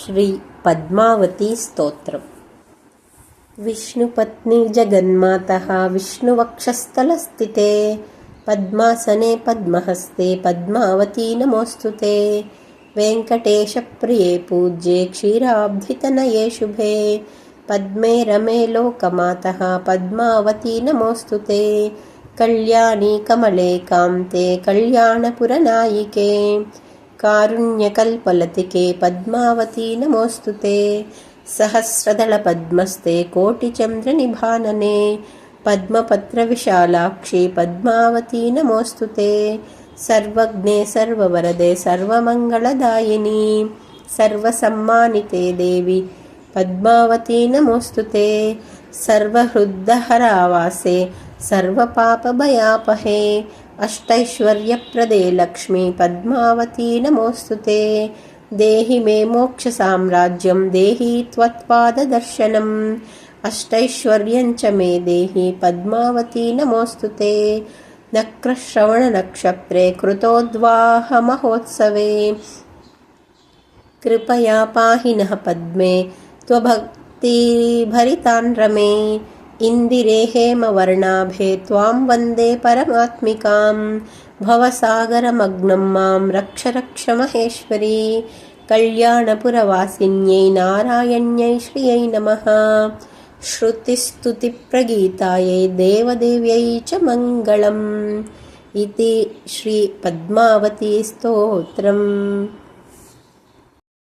శ్రీ పద్మావతి స్తోత్రం విష్ణుపత్ని జగన్మాత విష్ణువక్షస్థలస్థితే పద్మాసనే పద్మహస్తే పద్మావతి నమోऽस्तु ते वेङ्कटेशप्रिये पूज्ये क्षीराब्धितनये शुभे पद्मे रमे लोकमातः पद्मावती नमोऽस्तु ते कल्याणी कमले कान्ते कल्याणपुरनायिके कारुण्यकल्पलतिके पद्मावती नमोऽस्तु ते सहस्रदलपद्मस्ते कोटिचन्द्रनिभानने पद्मपत्रविशालाक्षि पद्मावती नमोऽस्तु ते सर्वज्ञे सर्ववरदे सर्वमङ्गलदायिनी सर्वसम्मानिते देवि पद्मावती नमोऽस्तु ते सर्वहृद्दहरावासे सर्वपापभयापहे अष्टैश्वर्यप्रदे लक्ष्मी पद्मावती नमोऽस्तु ते। देहि मे मोक्षसाम्राज्यं देहि त्वत्पाददर्शनम्। अष्टैश्वर्यं च मे देहि पद्मावती नमोऽस्तु ते। नक्रश्रवणनक्षत्रे कृतोद्वाहमहोत्सवे। कृपया पाहि नः पद्मे त्वभक्तिभरितान् रमे इन्दिरे हेमवर्णाभे त्वां वन्दे परमात्मिकां भवसागरमग्नं मां रक्ष रक्ष महेश्वरी। कल्याणपुरवासिन्यै नारायण्यै श्रियै नमः। श्रुतिस्तुतिप्रगीतायै देवदेव्यै च मङ्गलम्। इति श्रीपद्मावती स्तोत्रम्